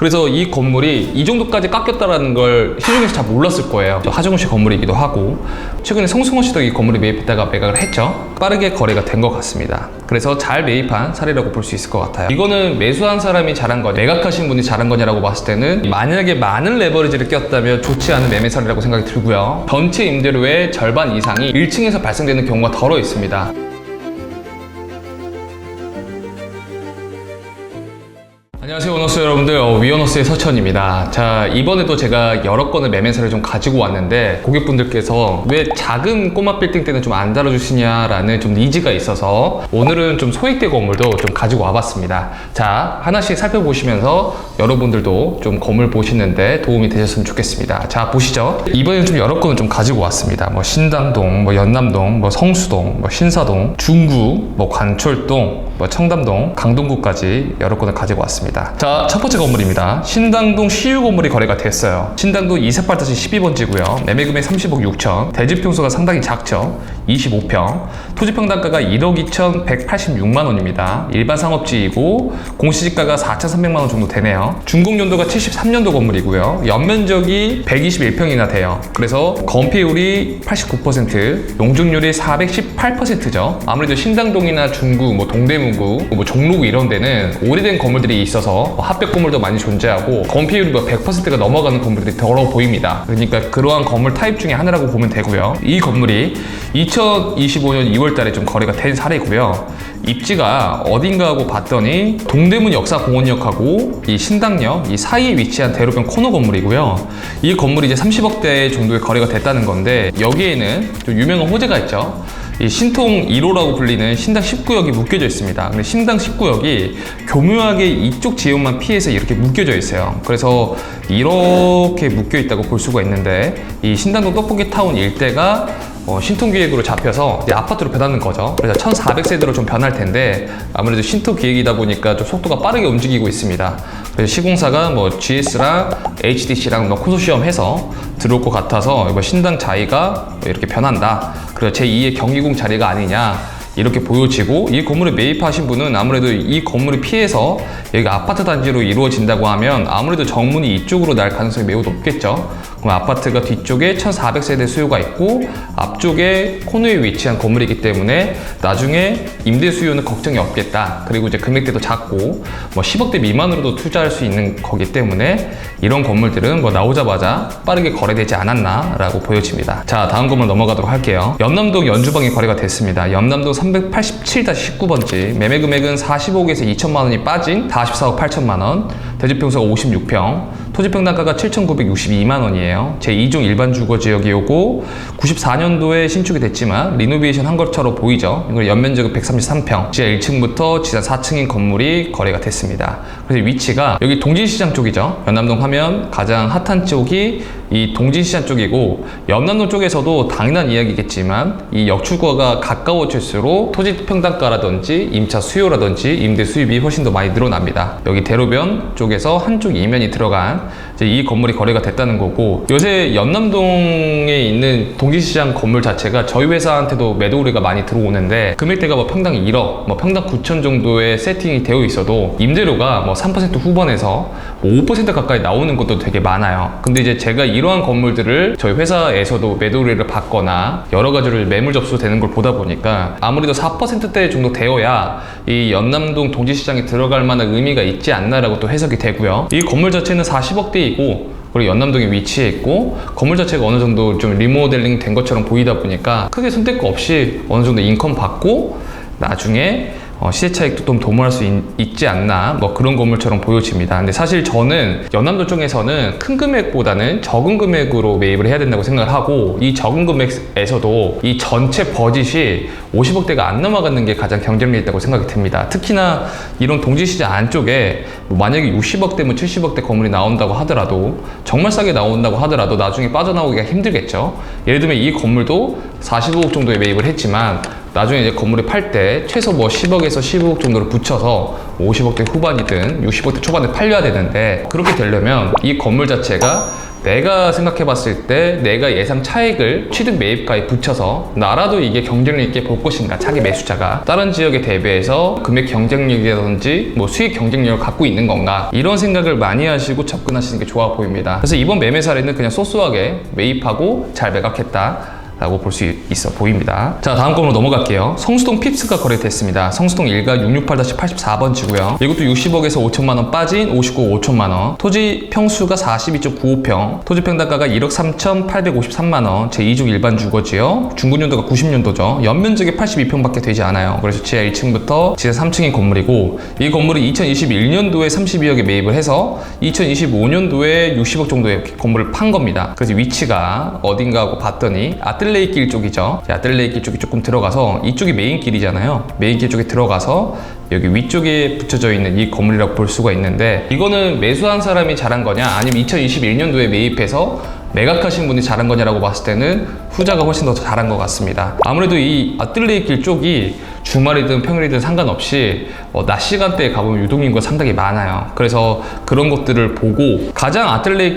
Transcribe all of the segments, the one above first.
그래서 이 건물이 이 정도까지 깎였다라는 걸 시중에서 잘 몰랐을 거예요. 하정우 씨 건물이기도 하고 최근에 성승호 씨도 이 건물을 매입했다가 매각을 했죠. 빠르게 거래가 된 것 같습니다. 그래서 잘 매입한 사례라고 볼 수 있을 것 같아요. 이거는 매수한 사람이 잘한 거냐, 매각하신 분이 잘한 거냐라고 봤을 때는 만약에 많은 레버리지를 꼈다면 좋지 않은 매매 사례라고 생각이 들고요. 전체 임대료의 절반 이상이 1층에서 발생되는 경우가 덜어 있습니다. 안녕하세요 원어스 여러분들. 어, 위원어스의 서천입니다. 자 이번에도 제가 여러 건의 매매사를 좀 가지고 왔는데 고객분들께서 왜 작은 꼬마 빌딩 때는 좀 안 다뤄주시냐 라는 좀 니즈가 있어서 오늘은 좀 소액대 건물도 좀 가지고 와봤습니다. 자 하나씩 살펴보시면서 여러분들도 좀 건물 보시는데 도움이 되셨으면 좋겠습니다. 자 보시죠. 이번에는 좀 여러 건을 좀 가지고 왔습니다. 뭐 신당동 뭐 연남동 뭐 성수동 뭐 신사동 중구 뭐 관철동 뭐 청담동, 강동구까지 여러 건을 가지고 왔습니다. 자, 첫 번째 건물입니다. 신당동 시유 건물이 거래가 됐어요. 신당동 248다시 12번지고요. 매매 금액 30억 6천. 대지 평수가 상당히 작죠. 25평. 토지 평당가가 1억 2,186만 원입니다. 일반 상업지이고 공시지가가 4,300만 원 정도 되네요. 준공 연도가 73년도 건물이고요. 연면적이 121평이나 돼요. 그래서 건폐율이 89%, 용적률이 418%죠. 아무래도 신당동이나 중구, 뭐 동대문구, 뭐 종로구 이런 데는 오래된 건물들이 있어서 뭐 핫백 건물도 많이 존재하고 건폐율이 뭐 100%가 넘어가는 건물들이 더러 보입니다. 그러니까 그러한 건물 타입 중에 하나라고 보면 되고요. 이 건물이 2025년 2월 달에 좀 거래가 된 사례고요. 입지가 어딘가 하고 봤더니 동대문 역사공원역하고 이 신당역 이 사이에 위치한 대로변 코너 건물이고요. 이 건물이 이제 30억대 정도의 거래가 됐다는 건데 여기에는 좀 유명한 호재가 있죠. 이 신통 1호라고 불리는 신당 19역이 묶여져 있습니다. 근데 신당 19역이 교묘하게 이쪽 지역만 피해서 이렇게 묶여져 있어요. 그래서 이렇게 묶여 있다고 볼 수가 있는데 이 신당동 떡볶이 타운 일대가 어, 신통기획으로 잡혀서 이제 아파트로 변하는 거죠. 그래서 1,400세대로 좀 변할 텐데 아무래도 신통기획이다 보니까 좀 속도가 빠르게 움직이고 있습니다. 그래서 시공사가 뭐 GS랑 HDC랑 뭐 콘소시엄 해서 들어올 것 같아서 이거 신당 자리가 이렇게 변한다. 그래서 제2의 경기공 자리가 아니냐. 이렇게 보여지고 이 건물에 매입하신 분은 아무래도 이 건물을 피해서 여기가 아파트 단지로 이루어진다고 하면 아무래도 정문이 이쪽으로 날 가능성이 매우 높겠죠. 그럼 아파트가 뒤쪽에 1400세대 수요가 있고 앞쪽에 코너에 위치한 건물이기 때문에 나중에 임대 수요는 걱정이 없겠다. 그리고 이제 금액대도 작고 뭐 10억대 미만으로도 투자할 수 있는 거기 때문에 이런 건물들은 뭐 나오자마자 빠르게 거래되지 않았나라고 보여집니다. 자 다음 건물 넘어가도록 할게요. 연남동 연주방이 거래가 됐습니다. 연남동 387-19번지 매매 금액은 45억에서 2천만 원이 빠진 44억 8천만 원 대지평수가 56평 토지 평당가가 7,962만 원이에요. 제2종 일반 주거 지역이오고 94년도에 신축이 됐지만 리노베이션 한 것처럼 보이죠. 이거 연면적은 133평 지하 1층부터 지하 4층인 건물이 거래가 됐습니다. 그래서 위치가 여기 동진시장 쪽이죠. 연남동 하면 가장 핫한 쪽이 이 동진시장 쪽이고 연남동 쪽에서도 당연한 이야기겠지만 이 역주거가 가까워질수록 토지 평당가라든지 임차 수요라든지 임대 수입이 훨씬 더 많이 늘어납니다. 여기 대로변 쪽에서 한쪽 이면이 들어간 이제 이 건물이 거래가 됐다는 거고 요새 연남동에 있는 동진시장 건물 자체가 저희 회사한테도 매도 의뢰가 많이 들어오는데 금액대가 뭐 평당 1억, 뭐 평당 9천 정도의 세팅이 되어 있어도 임대료가 뭐 3% 후반에서 뭐5% 가까이 나오는 것도 되게 많아요. 근데 이제 제가 이러한 건물들을 저희 회사에서도 매도 의뢰를 받거나 여러 가지를 매물 접수되는 걸 보다 보니까 아무래도 4%대 정도 되어야 이 연남동 동지시장에 들어갈 만한 의미가 있지 않나라고 또 해석이 되고요. 이 건물 자체는 40억대 이고 그리고 연남동에 위치해 있고 건물 자체가 어느 정도 좀 리모델링 된 것처럼 보이다 보니까 크게 거 없이 어느 정도 인컴 받고 나중에 어, 시세 차익도 좀 도모할 수 있, 지 않나 뭐 그런 건물처럼 보여집니다. 근데 사실 저는 연남도 쪽에서는 큰 금액보다는 적은 금액으로 매입을 해야 된다고 생각을 하고 이 적은 금액에서도 이 전체 버짓이 50억대가 안 넘어가는 게 가장 경쟁력이 있다고 생각이 듭니다. 특히나 이런 동지시장 안쪽에 뭐 만약에 60억대면 70억대 건물이 나온다고 하더라도 정말 싸게 나온다고 하더라도 나중에 빠져나오기가 힘들겠죠. 예를 들면 이 건물도 45억 정도에 매입을 했지만 나중에 이제 건물을 팔 때 최소 뭐 10억에서 15억 정도를 붙여서 50억대 후반이든 60억대 초반에 팔려야 되는데 그렇게 되려면 이 건물 자체가 내가 생각해 봤을 때 내가 예상 차익을 취득 매입가에 붙여서 나라도 이게 경쟁력 있게 볼 것인가 차기 매수자가 다른 지역에 대비해서 금액 경쟁력이라든지 뭐 수익 경쟁력을 갖고 있는 건가 이런 생각을 많이 하시고 접근하시는 게 좋아 보입니다. 그래서 이번 매매 사례는 그냥 소소하게 매입하고 잘 매각했다 라고 볼 수 있어 보입니다. 자, 다음 건으로 넘어갈게요. 성수동 핍스가 거래됐습니다. 성수동 1가 668-84번지고요. 이것도 60억에서 5천만 원 빠진 59억 5천만 원. 토지 평수가 42.95평. 토지 평당가가 1억 3,853만 원. 제 2종 일반 주거지요. 중군연도가 90년도죠. 연면적이 82평밖에 되지 않아요. 그래서 지하 1층부터 지하 3층인 건물이고 이 건물이 2021년도에 32억에 매입을 해서 2025년도에 60억 정도의 건물을 판 겁니다. 그래서 위치가 어딘가 하고 봤더니 아 뜰레이 길 쪽이죠. 자, 아뜰레이 길 쪽이 조금 들어가서 이쪽이 메인 길이잖아요. 메인 길 쪽에 들어가서 여기 위쪽에 붙여져 있는 이 건물이라고 볼 수가 있는데 이거는 매수한 사람이 잘한 거냐 아니면 2021년도에 매입해서 매각하신 분이 잘한 거냐라고 봤을 때는 후자가 훨씬 더 잘한 것 같습니다. 아무래도 이 아뜰레이 길 쪽이 주말이든 평일이든 상관없이 어, 낮 시간대에 가보면 유동인구가 상당히 많아요. 그래서 그런 것들을 보고 가장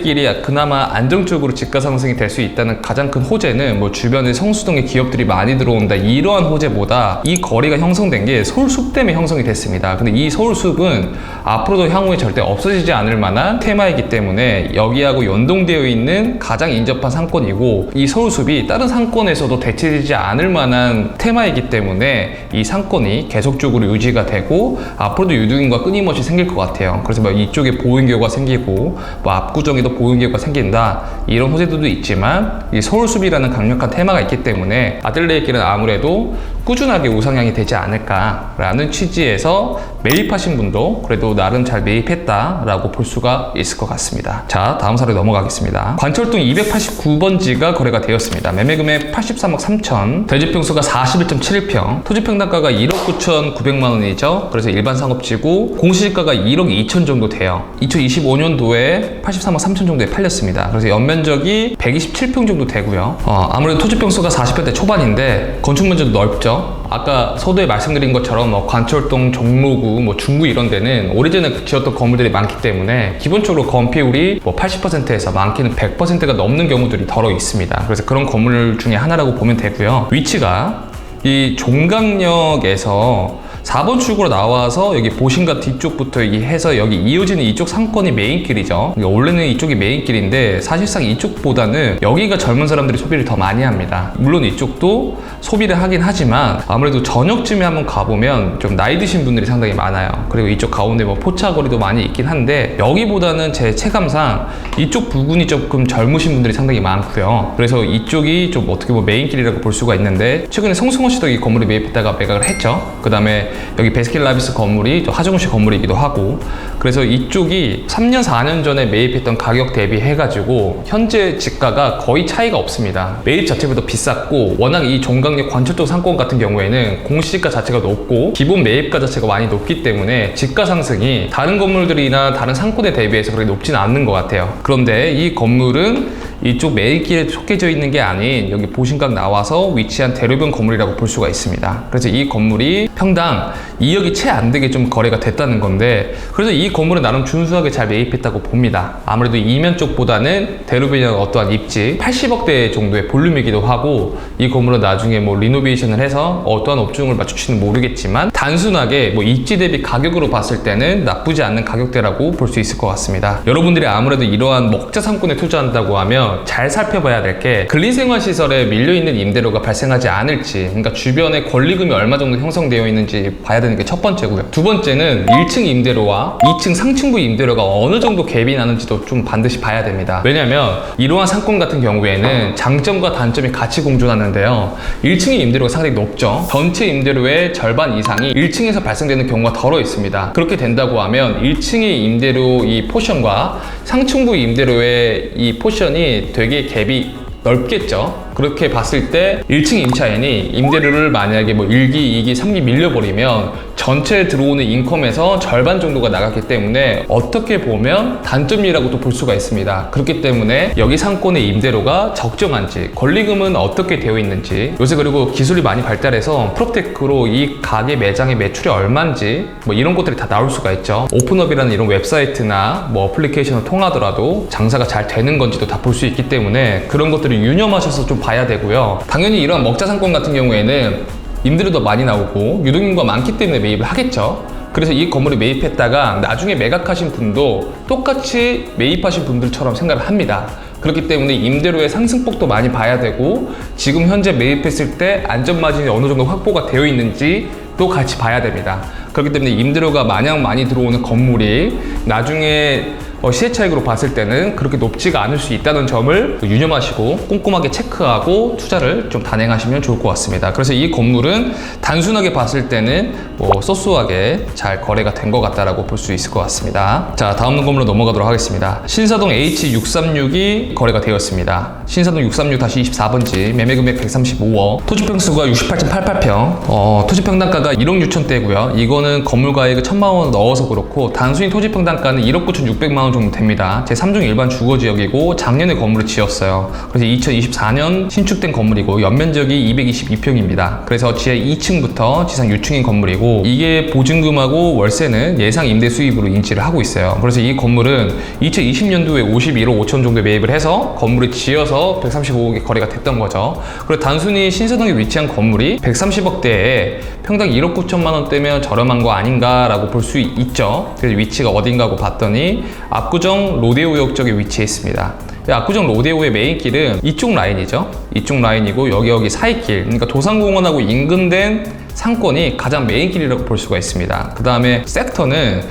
길이 그나마 안정적으로 집가 상승이 될 수 있다는 가장 큰 호재는 뭐 주변에 성수동에 기업들이 많이 들어온다 이러한 호재보다 이 거리가 형성된 게 서울숲 때문에 형성이 됐습니다. 근데 이 서울숲은 앞으로도 향후에 절대 없어지지 않을 만한 테마이기 때문에 여기하고 연동되어 있는 가장 인접한 상권이고 이 서울숲이 다른 상권에서도 대체되지 않을 만한 테마이기 때문에 이 상권이 계속적으로 유지가 되고 앞으로도 유동인구가 끊임없이 생길 것 같아요. 그래서 뭐 이쪽에 보행교가 생기고 뭐 압구정에도 보행교가 생긴다 이런 호재들도 있지만 이 서울숲이라는 강력한 테마가 있기 때문에 아들레의 길은 아무래도 꾸준하게 우상향이 되지 않을까라는 취지에서 매입하신 분도 그래도 나름 잘 매입했다라고 볼 수가 있을 것 같습니다. 자, 다음 사례 넘어가겠습니다. 관철동 289번지가 거래가 되었습니다. 매매금액 83억 3천, 대지평수가 41.71평, 토지평당 가가 1억 9천 9백만 원이죠. 그래서 일반 상업지고 공시지가가 1억 2천 정도 돼요. 2025년도에 83억 3천 정도에 팔렸습니다. 그래서 연면적이 127평 정도 되고요. 어, 아무래도 토지평수가 40평대 초반인데 건축 면적도 넓죠. 아까 서두에 말씀드린 것처럼 뭐 관철동, 종로구, 뭐 중구 이런 데는 오래전에 지었던 건물들이 많기 때문에 기본적으로 건폐율이 뭐 80%에서 많게는 100%가 넘는 경우들이 더러 있습니다. 그래서 그런 건물 중에 하나라고 보면 되고요. 위치가 이 종강역에서 4번 출구로 나와서 여기 보신가 뒤쪽부터 이 해서 여기 이어지는 이쪽 상권이 메인길이죠. 원래는 이쪽이 메인길인데 사실상 이쪽보다는 여기가 젊은 사람들이 소비를 더 많이 합니다. 물론 이쪽도 소비를 하긴 하지만 아무래도 저녁쯤에 한번 가보면 좀 나이 드신 분들이 상당히 많아요. 그리고 이쪽 가운데 뭐 포차거리도 많이 있긴 한데 여기보다는 제 체감상 이쪽 부근이 조금 젊으신 분들이 상당히 많고요. 그래서 이쪽이 좀 어떻게 보면 메인길이라고 볼 수가 있는데 최근에 송승헌 씨도 이 건물에 매입했다가 매각을 했죠. 그 다음에 여기 베스킨라빈스 건물이 저 하정우 씨 건물이기도 하고 그래서 이쪽이 3년 4년 전에 매입했던 가격 대비 해가지고 현재 집가가 거의 차이가 없습니다. 매입 자체보다 비쌌고 워낙 이 종강역 관철도 상권 같은 경우에는 공시지가 자체가 높고 기본 매입가 자체가 많이 높기 때문에 집가 상승이 다른 건물들이나 다른 상권에 대비해서 그렇게 높지는 않는 것 같아요. 그런데 이 건물은 이쪽 매일길에 속해져 있는 게 아닌 여기 보신각 나와서 위치한 대로변 건물이라고 볼 수가 있습니다. 그래서 이 건물이 평당 2억이 채 안 되게 좀 거래가 됐다는 건데 그래서 이 건물은 나름 준수하게 잘 매입했다고 봅니다. 아무래도 이면 쪽보다는 대로변이나 어떠한 입지 80억대 정도의 볼륨이기도 하고 이 건물은 나중에 뭐 리노베이션을 해서 어떠한 업종을 맞출지는 모르겠지만 단순하게 뭐 입지 대비 가격으로 봤을 때는 나쁘지 않는 가격대라고 볼 수 있을 것 같습니다. 여러분들이 아무래도 이러한 먹자 상권에 투자한다고 하면 잘 살펴봐야 될 게 근린생활시설에 밀려있는 임대료가 발생하지 않을지 그러니까 주변에 권리금이 얼마 정도 형성되어 있는지 봐야 되는 게 첫 번째고요. 두 번째는 1층 임대료와 2층 상층부 임대료가 어느 정도 갭이 나는지도 좀 반드시 봐야 됩니다. 왜냐하면 이러한 상권 같은 경우에는 장점과 단점이 같이 공존하는데요. 1층의 임대료가 상당히 높죠. 전체 임대료의 절반 이상이 1층에서 발생되는 경우가 덜어 있습니다. 그렇게 된다고 하면 1층의 임대료 이 포션과 상층부 임대료의 이 포션이 되게 갭이 넓겠죠. 그렇게 봤을 때 1층 임차인이 임대료를 만약에 뭐 1기, 2기, 3기 밀려버리면 전체 들어오는 인컴에서 절반 정도가 나갔기 때문에 어떻게 보면 단점이라고도 볼 수가 있습니다. 그렇기 때문에 여기 상권의 임대료가 적정한지 권리금은 어떻게 되어 있는지 요새 그리고 기술이 많이 발달해서 프로테크로 이 가게 매장의 매출이 얼마인지 뭐 이런 것들이 다 나올 수가 있죠. 오픈업이라는 이런 웹사이트나 뭐 어플리케이션을 통하더라도 장사가 잘 되는 건지도 다 볼 수 있기 때문에 그런 것들 을 유념하셔서 좀 봐야 되고요. 당연히 이런 먹자 상권 같은 경우에는 임대료도 많이 나오고 유동인구가 많기 때문에 매입을 하겠죠. 그래서 이 건물에 매입했다가 나중에 매각하신 분도 똑같이 매입하신 분들처럼 생각을 합니다. 그렇기 때문에 임대료의 상승폭도 많이 봐야 되고 지금 현재 매입했을 때 안전마진이 어느 정도 확보가 되어 있는지 또 같이 봐야 됩니다. 그렇기 때문에 임대료가 마냥 많이 들어오는 건물이 나중에 어, 시세 차익으로 봤을 때는 그렇게 높지가 않을 수 있다는 점을 유념하시고 꼼꼼하게 체크하고 투자를 좀 단행하시면 좋을 것 같습니다. 그래서 이 건물은 단순하게 봤을 때는 뭐 소소하게 잘 거래가 된 것 같다라고 볼 수 있을 것 같습니다. 자, 다음 건물로 넘어가도록 하겠습니다. 신사동 H636이 거래가 되었습니다. 신사동 636-24번지 매매 금액 135억, 토지 평수가 68.88평, 어, 토지 평당가가 1억 6천대고요. 이거는 건물 가액을 1천만 원 넣어서 그렇고 단순히 토지 평당가는 1억 9천 6백만 원 정도 됩니다. 제 3중 일반 주거 지역이고 작년에 건물을 지었어요. 그래서 2024년 신축된 건물이고 연면적이 222평입니다. 그래서 지하 2층부터 지상 6층인 건물이고 이게 보증금하고 월세는 예상 임대 수입으로 인지를 하고 있어요. 그래서 이 건물은 2020년도에 51억 5천 정도에 매입을 해서 건물을 지어서 135억에 거래가 됐던 거죠. 그리고 단순히 신사동에 위치한 건물이 130억대에 평당 1억 9천만 원대면 저렴한 거 아닌가라고 볼 수 있죠. 그래서 위치가 어딘가고 봤더니 압구정 로데오역 쪽에 위치해 있습니다. 이 압구정 로데오의 메인 길은 이쪽 라인이죠. 이쪽 라인이고 여기 여기 사이길, 그러니까 도산공원하고 인근된 상권이 가장 메인 길이라고 볼 수가 있습니다. 그 다음에 섹터는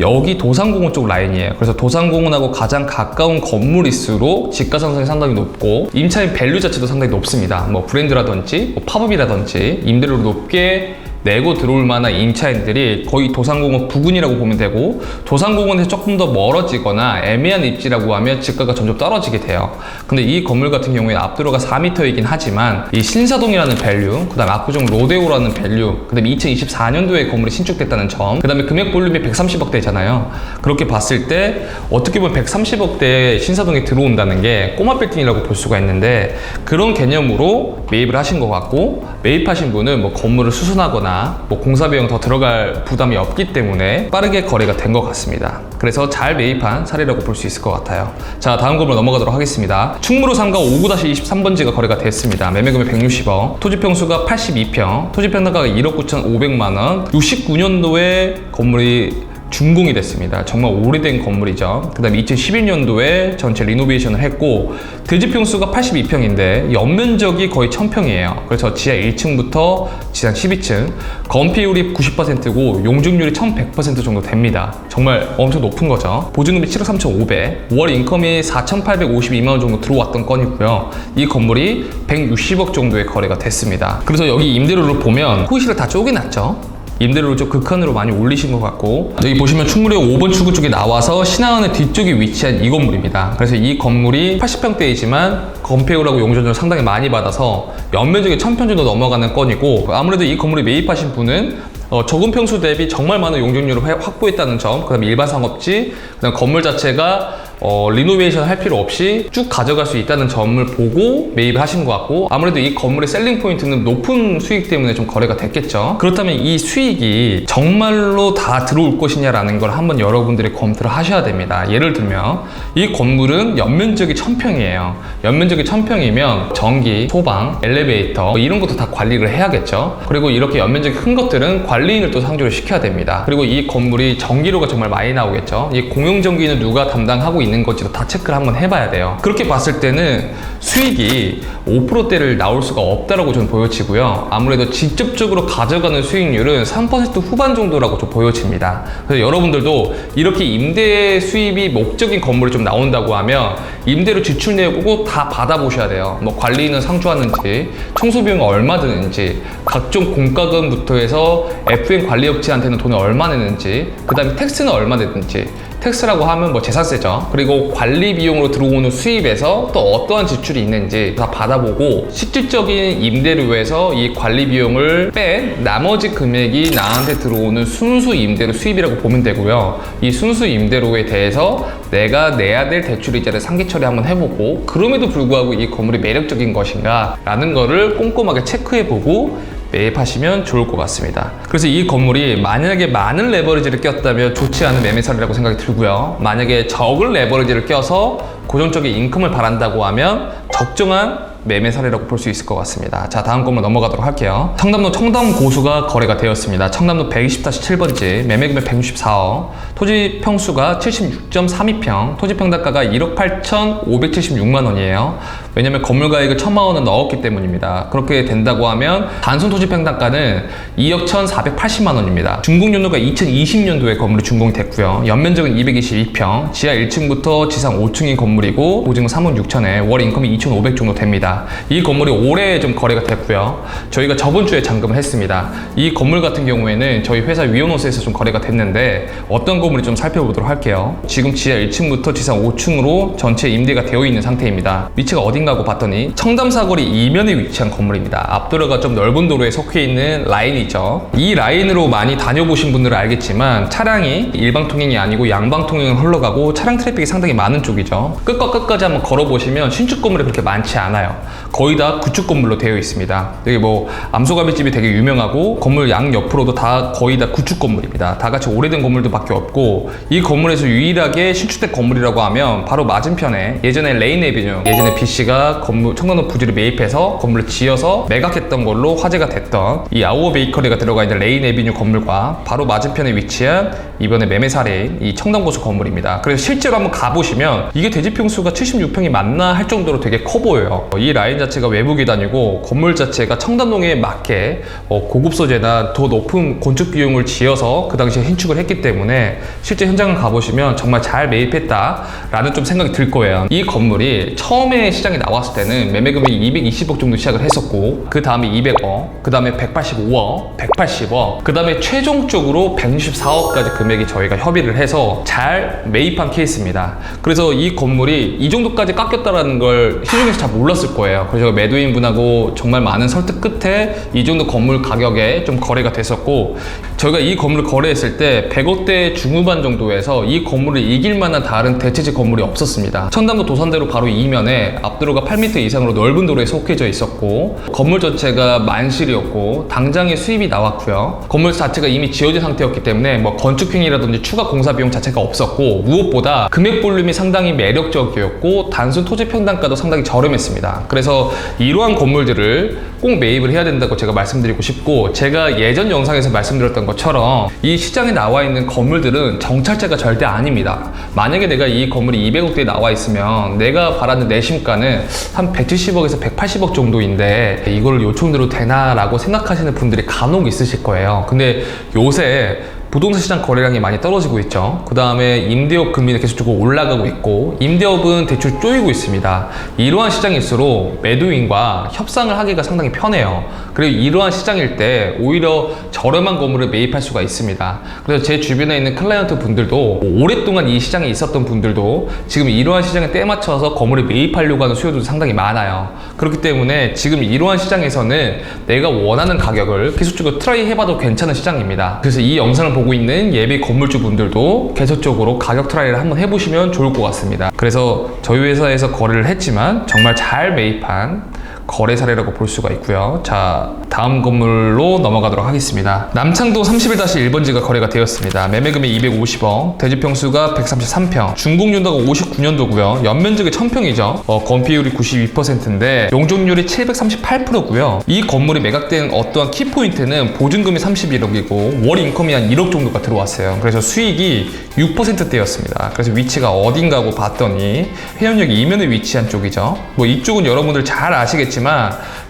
여기 도산공원 쪽 라인이에요. 그래서 도산공원하고 가장 가까운 건물일수록 집가 상승이 상당히 높고 임차인 밸류 자체도 상당히 높습니다. 뭐 브랜드라든지 뭐 팝업이라든지 임대료를 높게 내고 들어올 만한 임차인들이 거의 도산공원 부근이라고 보면 되고 도산공원에서 조금 더 멀어지거나 애매한 입지라고 하면 집가가 점점 떨어지게 돼요. 근데 이 건물 같은 경우에 앞도로가 4m이긴 하지만 이 신사동이라는 밸류, 그다음 압구정 로데오라는 밸류, 그다음 2024년도에 건물이 신축됐다는 점, 그다음에 금액 볼륨이 130억대잖아요. 그렇게 봤을 때 어떻게 보면 130억대 신사동에 들어온다는 게 꼬마 빌딩이라고 볼 수가 있는데 그런 개념으로 매입을 하신 것 같고 매입하신 분은 뭐 건물을 수선하거나 뭐 공사 비용 더 들어갈 부담이 없기 때문에 빠르게 거래가 된 것 같습니다. 그래서 잘 매입한 사례라고 볼 수 있을 것 같아요. 자, 다음 건물 넘어가도록 하겠습니다. 충무로 상가 59-23번지가 거래가 됐습니다. 매매금액 160억, 토지 평수가 82평, 토지 평당가가 1억 9,500만 원, 69년도에 건물이 준공이 됐습니다. 정말 오래된 건물이죠. 그 다음에 2011년도에 전체 리노베이션을 했고 대지 평수가 82평인데 연면적이 거의 1000평이에요. 그래서 지하 1층부터 지상 12층 건폐율이 90%고 용적률이 1100% 정도 됩니다. 정말 엄청 높은 거죠. 보증금이 7억 3,500, 월 인컴이 4,852만 원 정도 들어왔던 건이고요. 이 건물이 160억 정도의 거래가 됐습니다. 그래서 여기 임대료를 보면 호시를 다 쪼개놨죠. 임대료를 좀 극한으로 많이 올리신 것 같고 여기 보시면 충무역 5번 출구 쪽에 나와서 신화은의 뒤쪽에 위치한 이 건물입니다. 그래서 이 건물이 80평대이지만 건폐율하고 용적률을 상당히 많이 받아서 연면적이 1000평 정도 넘어가는 건이고 아무래도 이 건물에 매입하신 분은 어, 적은 평수 대비 정말 많은 용적률을 회- 확보했다는 점, 그 다음에 일반 상업지, 그 다음 건물 자체가 어, 리노베이션 할 필요 없이 쭉 가져갈 수 있다는 점을 보고 매입을 하신 것 같고 아무래도 이 건물의 셀링 포인트는 높은 수익 때문에 좀 거래가 됐겠죠. 그렇다면 이 수익이 정말로 다 들어올 것이냐라는 걸 한번 여러분들이 검토를 하셔야 됩니다. 예를 들면 이 건물은 연면적이 1000평이에요. 연면적이 1000평이면 전기, 소방, 엘리베이터 뭐 이런 것도 다 관리를 해야겠죠. 그리고 이렇게 연면적이 큰 것들은 관리인을 또 상주를 시켜야 됩니다. 그리고 이 건물이 전기료가 정말 많이 나오겠죠. 이 공용전기는 누가 담당하고 있는 건지도 다 체크를 한번 해봐야 돼요. 그렇게 봤을 때는 수익이 5%대를 나올 수가 없다라고 저는 보여지고요. 아무래도 직접적으로 가져가는 수익률은 3% 후반 정도라고 좀 보여집니다. 그래서 여러분들도 이렇게 임대 수입이 목적인 건물이 좀 나온다고 하면 임대료 지출 내고 다 받아보셔야 돼요. 뭐 관리인은 상주하는지, 청소 비용이 얼마 드는지, 각종 공과금부터 해서 FM 관리업체한테는 돈을 얼마 내는지, 그 다음에 텍스는 얼마 내는지, 텍스라고 하면 뭐 재산세죠. 그리고 관리 비용으로 들어오는 수입에서 또 어떠한 지출이 있는지 다 받아보고 실질적인 임대료 에서 이 관리 비용을 뺀 나머지 금액이 나한테 들어오는 순수 임대료 수입이라고 보면 되고요. 이 순수 임대료에 대해서 내가 내야 될 대출 이자를 상기 처리 한번 해보고 그럼에도 불구하고 이 건물이 매력적인 것인가 라는 거를 꼼꼼하게 체크해보고 매입하시면 좋을 것 같습니다. 그래서 이 건물이 만약에 많은 레버리지를 꼈다면 좋지 않은 매매설이라고 생각이 들고요. 만약에 적은 레버리지를 껴서 고정적인 인컴을 바란다고 하면 적정한 매매 사례라고 볼 수 있을 것 같습니다. 자, 다음 건물 넘어가도록 할게요. 청담로 청담 고수가 거래가 되었습니다. 청담로 120-7번지, 매매금액 164억, 토지 평수가 76.32평, 토지 평당가가 1억 8,576만 원이에요. 왜냐면 건물 가액을 1천만 원은 넣었기 때문입니다. 그렇게 된다고 하면 단순 토지 평당가는 2억 1,480만 원입니다. 준공 연도가 2020년도에 건물이 준공이 됐고요. 연면적은 222평, 지하 1층부터 지상 5층인 건물이고 보증은 3억 6천에 월 인컴이 2,500 정도 됩니다. 이 건물이 올해 좀 거래가 됐고요. 저희가 저번 주에 잔금을 했습니다. 이 건물 같은 경우에는 저희 회사 위온호스에서 좀 거래가 됐는데 어떤 건물이 좀 살펴보도록 할게요. 지금 지하 1층부터 지상 5층으로 전체 임대가 되어 있는 상태입니다. 위치가 어 딘가고 봤더니 청담 사거리 이면에 위치한 건물입니다. 앞도로가 좀 넓은 도로에 속해 있는 라인이죠. 이 라인으로 많이 다녀보신 분들은 알겠지만 차량이 일방 통행이 아니고 양방 통행을 흘러가고 차량 트래픽이 상당히 많은 쪽이죠. 끝과 끝까지 한번 걸어보시면 신축 건물이 그렇게 많지 않아요. 거의 다 구축 건물로 되어 있습니다. 여기 뭐 암소가비집이 되게 유명하고 건물 양 옆으로도 다 거의 다 구축 건물입니다. 다 같이 오래된 건물들밖에 없고 이 건물에서 유일하게 신축된 건물이라고 하면 바로 맞은편에 예전에 레인 에비뉴 예전에 B 씨가 건물 청담동 부지를 매입해서 건물을 지어서 매각했던 걸로 화제가 됐던 이 아우어 베이커리가 들어가 있는 레인 에비뉴 건물과 바로 맞은편에 위치한 이번에 매매 사례인 이 청담고수 건물입니다. 그래서 실제로 한번 가보시면 이게 대지 평수가 76평이 맞나 할 정도로 되게 커 보여요. 이 라인 자체가 외부 계단이고 건물 자체가 청담동에 맞게 어, 고급 소재나 더 높은 건축 비용을 지어서 그 당시에 신축을 했기 때문에 실제 현장을 가보시면 정말 잘 매입했다라는 좀 생각이 들 거예요. 이 건물이 처음에 시장에 나왔을 때는 매매 금액이 220억 정도 시작을 했었고 그 다음에 200억, 그 다음에 185억, 180억, 그 다음에 최종적으로 164억까지 금액이 저희가 협의를 해서 잘 매입한 케이스입니다. 그래서 이 건물이 이 정도까지 깎였다라는 걸 시중에서 잘 몰랐을 거예요. 그래서 제가 매도인 분하고 정말 많은 설득 끝에 이 정도 건물 가격에 좀 거래가 됐었고 저희가 이 건물을 거래했을 때 100억대 중후반 정도에서 이 건물을 이길 만한 다른 대체지 건물이 없었습니다. 천담도 도산대로 바로 이면에 앞 도로가 8m 이상으로 넓은 도로에 속해져 있었고 건물 전체가 만실이었고 당장에 수입이 나왔고요. 건물 자체가 이미 지어진 상태였기 때문에 뭐 건축행위라든지 추가 공사 비용 자체가 없었고 무엇보다 금액 볼륨이 상당히 매력적이었고 단순 토지 평당가도 상당히 저렴했습니다. 그래서 이러한 건물들을 꼭 매입을 해야 된다고 제가 말씀드리고 싶고 제가 예전 영상에서 말씀드렸던 것처럼 이 시장에 나와 있는 건물들은 정찰제가 절대 아닙니다. 만약에 내가 이 건물이 200억대에 나와 있으면 내가 바라는 내심가는 한 170억에서 180억 정도인데 이걸 요청대로 되나라고 생각하시는 분들이 간혹 있으실 거예요. 근데 요새 부동산 시장 거래량이 많이 떨어지고 있죠. 그 다음에 임대업 금리는 계속적으로 올라가고 있고 임대업은 대출 쪼이고 있습니다. 이러한 시장일수록 매도인과 협상을 하기가 상당히 편해요. 그리고 이러한 시장일 때 오히려 저렴한 건물을 매입할 수가 있습니다. 그래서 제 주변에 있는 클라이언트 분들도 오랫동안 이 시장에 있었던 분들도 지금 이러한 시장에 때 맞춰서 건물을 매입하려고 하는 수요도 상당히 많아요. 그렇기 때문에 지금 이러한 시장에서는 내가 원하는 가격을 계속적으로 트라이 해봐도 괜찮은 시장입니다. 그래서 이 영상을 보고 있는 예비 건물주 분들도 계속적으로 가격 트라이를 한번 해보시면 좋을 것 같습니다. 그래서 저희 회사에서 거래를 했지만 정말 잘 매입한 거래 사례라고 볼 수가 있고요. 자, 다음 건물로 넘어가도록 하겠습니다. 남창동 31-1번지가 거래가 되었습니다. 매매금액 250억, 대지평수가 133평, 중공연도가 59년도고요. 연면적이 1000평이죠. 어, 건폐율이 92%인데 용적률이 738%고요. 이 건물이 매각된 어떠한 키포인트는 보증금이 31억이고 월 인컴이 한 1억 정도가 들어왔어요. 그래서 수익이 6%대였습니다. 그래서 위치가 어딘가고 봤더니 해운역 이면에 위치한 쪽이죠. 뭐 이쪽은 여러분들 잘 아시겠지만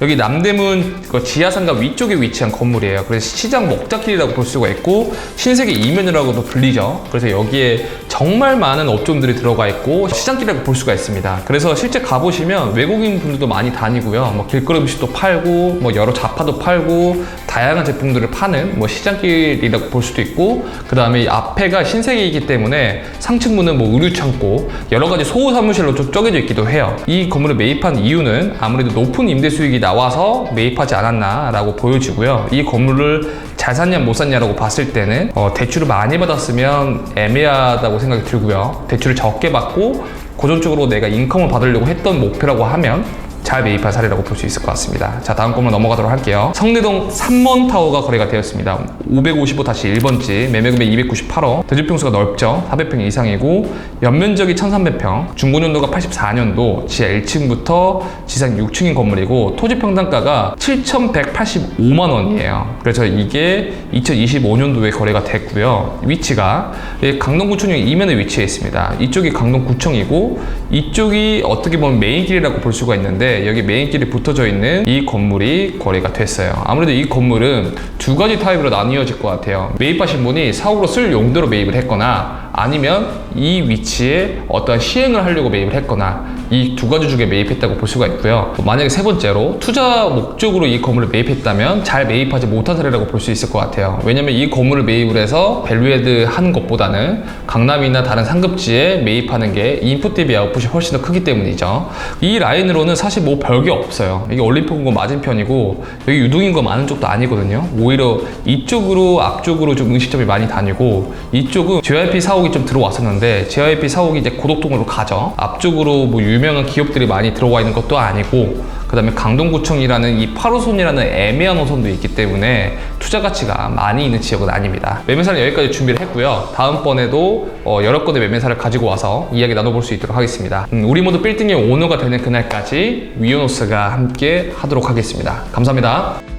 여기 남대문 그 지하상가 위쪽에 위치한 건물이에요. 그래서 시장 먹자길이라고 볼 수가 있고 신세계 이면이라고도 불리죠. 그래서 여기에 정말 많은 업종들이 들어가 있고 시장길이라고 볼 수가 있습니다. 그래서 실제 가보시면 외국인 분들도 많이 다니고요. 뭐 길거리 음식도 팔고 뭐 여러 잡화도 팔고 다양한 제품들을 파는 뭐 시장길이라고 볼 수도 있고 그 다음에 앞에가 신세계이기 때문에 상층부는 뭐 의류 창고 여러 가지 소호 사무실로 좀 쪼개져 있기도 해요. 이 건물을 매입한 이유는 아무래도 높은 임대 수익이 나와서 매입하지 않았나라고 보여지고요. 이 건물을 잘 샀냐 못 샀냐라고 봤을 때는 어, 대출을 많이 받았으면 애매하다고 생각이 들고요. 대출을 적게 받고 고정적으로 내가 인컴을 받으려고 했던 목표라고 하면 잘 매입한 사례라고 볼 수 있을 것 같습니다. 자, 다음 건물 넘어가도록 할게요. 성내동 3번 타워가 거래가 되었습니다. 555-1번지, 매매금액 298억, 대지평수가 넓죠. 400평 이상이고, 연면적이 1300평, 중고년도가 84년도, 지하 1층부터 지상 6층인 건물이고, 토지 평당가가 7,185만 원이에요. 그래서 이게 2025년도에 거래가 됐고요. 위치가 예, 강동구청역 이면에 위치해 있습니다. 이쪽이 강동구청이고, 이쪽이 어떻게 보면 메인길이라고 볼 수가 있는데 여기 메인길이 붙어져 있는 이 건물이 거래가 됐어요. 아무래도 이 건물은 두 가지 타입으로 나뉘어질 것 같아요. 매입하신 분이 사옥으로 쓸 용도로 매입을 했거나 아니면 이 위치에 어떤 시행을 하려고 매입을 했거나 이 두 가지 중에 매입했다고 볼 수가 있고요. 만약에 세 번째로 투자 목적으로 이 건물을 매입했다면 잘 매입하지 못한 사례라고 볼 수 있을 것 같아요. 왜냐면 이 건물을 매입을 해서 밸류에드 하는 것보다는 강남이나 다른 상급지에 매입하는 게 인풋 대비 아웃풋이 훨씬 더 크기 때문이죠. 이 라인으로는 사실 뭐 별게 없어요. 이게 올림픽공고 맞은편이고 여기 유동인구 많은 쪽도 아니거든요. 오히려 이쪽으로 앞쪽으로 좀 음식점이 많이 다니고 이쪽은 JYP 사옥이 좀 들어왔었는데 JYP 사옥이 이제 고덕동으로 가죠. 앞쪽으로 뭐 유명한 기업들이 많이 들어와 있는 것도 아니고 그 다음에 강동구청이라는 이 8호선이라는 애매한 호선도 있기 때문에 투자 가치가 많이 있는 지역은 아닙니다. 매매사는 여기까지 준비를 했고요. 다음번에도 어, 여러 건의 매매사를 가지고 와서 이야기 나눠볼 수 있도록 하겠습니다. 음, 우리 모두 빌딩의 오너가 되는 그날까지 위오노스가 함께 하도록 하겠습니다. 감사합니다.